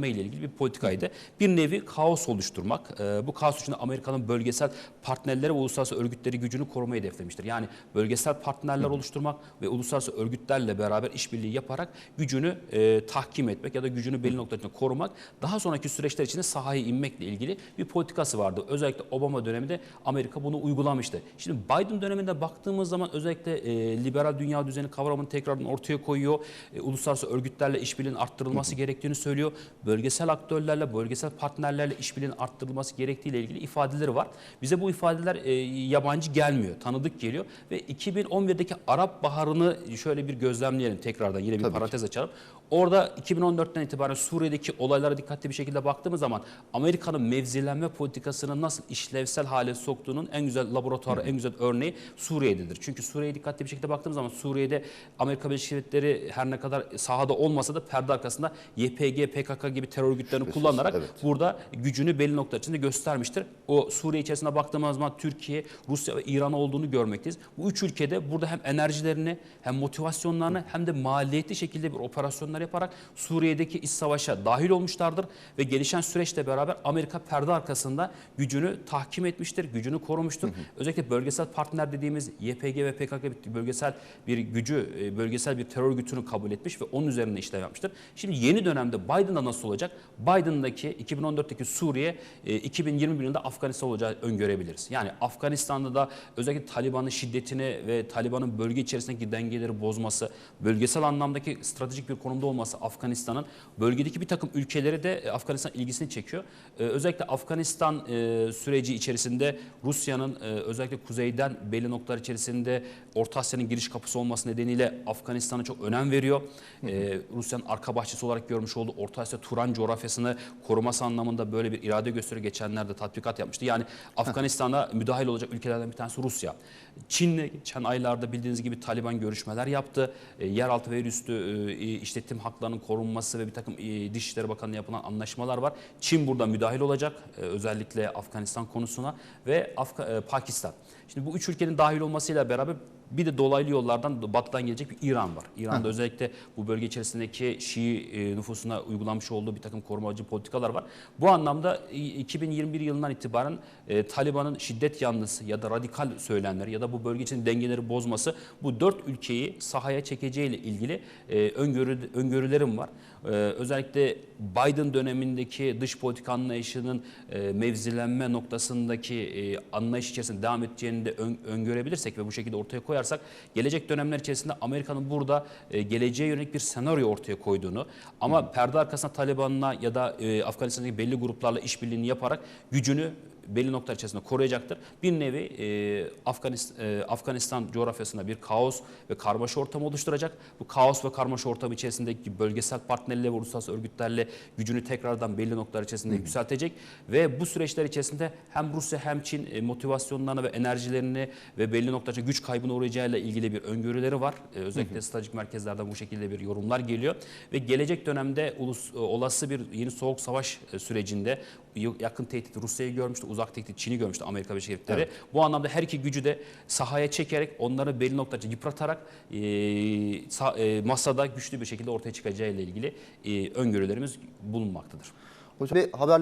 dönme ile ilgili bir politikaydı. Bir nevi kaos oluşturmak. E, bu kaos içinde Amerika'nın bölgesel partnerleri ve uluslararası örgütleri gücünü korumayı hedeflemiştir. Yani bölgesel partnerler oluşturmak ve uluslararası örgütlerle beraber işbirliği yaparak gücünü e, tahkim etmek ya da gücünü belli noktalarında korumak. Daha sonraki süreçler içinde sahaya inmekle ilgili bir politikası vardı. Özellikle Obama döneminde Amerika bunu uygulamıştı. Şimdi Biden döneminde baktığımız zaman özellikle e, liberal dünya düzeni kavramını tekrardan ortaya koyuyor. E, uluslararası örgütlerle işbirliğinin arttırılması gerektiğini söylüyor. Bölgesel aktörlerle, bölgesel partnerlerle işbirliğinin arttırılması gerektiğiyle ilgili ifadeleri var. Bize bu ifadeler e, yabancı gelmiyor, tanıdık geliyor ve 2011'deki Arap Baharı'nı şöyle bir gözlemleyelim tekrardan yine bir Tabii ki. parantez açalım. Orada 2014'ten itibaren Suriye'deki olaylara dikkatli bir şekilde baktığımız zaman Amerika'nın mevzilenme politikasını nasıl işlevsel hale soktuğunun en güzel laboratuvarı, en güzel örneği Suriye'dedir. Çünkü Suriye'ye dikkatli bir şekilde baktığımız zaman Suriye'de Amerika Birleşik Devletleri her ne kadar sahada olmasa da perde arkasında YPG, PKK gibi terör örgütlerini Şüphesiz, kullanarak evet. burada gücünü belli nokta içinde göstermiştir. O Suriye içerisinde baktığımız zaman Türkiye, Rusya ve İran olduğunu görmekteyiz. Bu üç ülkede burada hem enerjilerini hem motivasyonlarını hem de maliyetli şekilde bir operasyonlar yaparak Suriye'deki iç savaşa dahil olmuşlardır ve gelişen süreçle beraber Amerika perde arkasında gücünü tahkim etmiştir, gücünü korumuştur. Özellikle bölgesel partner dediğimiz YPG ve PKK bir bölgesel bir gücü, e, bölgesel bir terör örgütünü kabul etmiş ve onun üzerinde işlem yapmıştır. Şimdi yeni dönemde Biden'da nasıl olacak? Biden'daki 2014'teki Suriye e, 2021 yılında Afganistan olacağı öngörebiliriz. Yani Afganistan'da da özellikle Taliban'ın şiddetini ve Taliban'ın bölge içerisindeki dengeleri bozması, bölgesel anlamdaki stratejik bir konumda olması Afganistan'ın bölgedeki bir takım ülkeleri de e, Afganistan ilgisini çekiyor. E, özellikle Afganistan e, süreci içerisinde Rusya'nın e, özellikle kuzeyden belli noktalar içerisinde Orta Asya'nın giriş kapısı olması nedeniyle Afganistan'a çok önem veriyor. E, Rusya'nın arka bahçesi olarak görmüş olduğu Orta Asya Turan coğrafyasını koruması anlamında böyle bir irade gösteriyor. Geçenlerde tatbikat yapmıştı. Yani Afganistan'a müdahil olacak ülkelerden bir tanesi Rusya. Çin'le geçen aylarda bildiğiniz gibi Taliban görüşmeler yaptı. E, yeraltı ve üstü e, işletim haklarının korunması ve bir takım e, Dışişleri Bakanı'na yapılan anlaşmalar var. Çin burada müdahil olacak e, özellikle Afganistan konusuna ve Afga- e, Pakistan. Şimdi bu üç ülkenin dahil olmasıyla beraber bir de dolaylı yollardan batıdan gelecek bir İran var. İran'da özellikle bu bölge içerisindeki Şii e, nüfusuna uygulanmış olduğu bir takım korumacı politikalar var. Bu anlamda e, 2021 yılından itibaren e, Taliban'ın şiddet yanlısı ya da radikal söylemleri ya da bu bölge için dengeleri bozması bu dört ülkeyi sahaya çekeceğiyle ilgili e, öngörü, öngörülerim var. E, özellikle Biden dönemindeki dış politika anlayışının e, mevzilenme noktasındaki e, anlayış içerisinde devam edeceğini de ön- öngörebilirsek ve bu şekilde ortaya koyarsak gelecek dönemler içerisinde Amerika'nın burada e, geleceğe yönelik bir senaryo ortaya koyduğunu ama perde arkasında Taliban'la ya da e, Afganistan'daki belli gruplarla işbirliğini yaparak gücünü belli noktalar içerisinde koruyacaktır. Bir nevi e, Afganistan, e, Afganistan coğrafyasında bir kaos ve karmaşa ortamı oluşturacak. Bu kaos ve karmaşa ortamı içerisindeki bölgesel partnerlerle ve uluslararası örgütlerle gücünü tekrardan belli noktalar içerisinde yükseltecek ve bu süreçler içerisinde hem Rusya hem Çin e, motivasyonlarını ve enerjilerini ve belli noktaca güç kaybına uğrayacağıyla ilgili bir öngörüleri var. E, özellikle stratejik merkezlerden bu şekilde bir yorumlar geliyor ve gelecek dönemde ulus, e, olası bir yeni soğuk savaş e, sürecinde yakın tehdit Rusya'yı görmüştü, uzak tehdit Çin'i görmüştü Amerika Birleşik Devletleri. Bu anlamda her iki gücü de sahaya çekerek onları belli noktaca yıpratarak e, sa- e, masada güçlü bir şekilde ortaya çıkacağı ile ilgili e, öngörülerimiz bulunmaktadır. Hocam ve haber